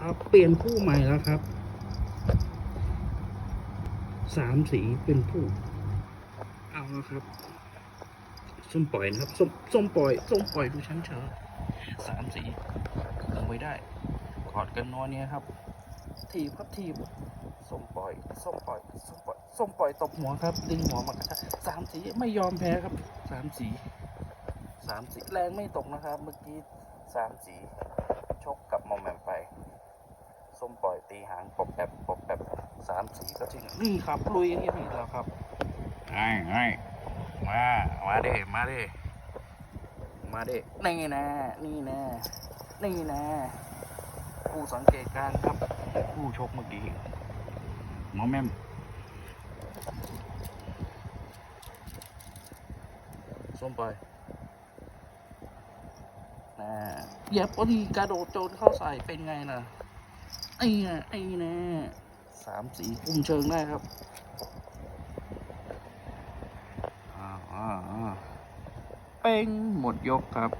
ครับ เปลี่ยนผู้ใหม่แล้วครับสามสีเป็นผู้เอาแล้วครับส้มปล่อยนะครับส้มส้มปล่อยส้มปล่อยดูชั้นเชิงสามสีลงไว้ได้กอดกันนอนเนี่ยครับทีบครับทีบส้มปล่อยส้มปล่อยส้มปล่อยส้มปล่อยตบหัวครับดึงหัวมากระชากสามสีไม่ยอมแพ้ครับสามสีสามสีแรงไม่ตกนะครับ เมื่อกี้สามสี ชกกับมอมแมมไป ส้มปล่อย ตีหางปบแบบปบแบบสามสีก็จริงนี่ครับลุยอย่างนี้อีกแล้วครับไอ้ไอ้มามาเด้มาเด้มาเด้นี่นะนี่นะนี่นะผู้สังเกตการณ์ครับผู้ชกเมื่อกี้หมอแมมส้มปล่อยนะเหยียบพอดีกระโดดโจนเข้าใส่เป็นไงล่ะ ไอ้นะไอ้น่สามสีคุมเชิงได้ครับอ่าอ่าอ่าเป็งหมดยกครับ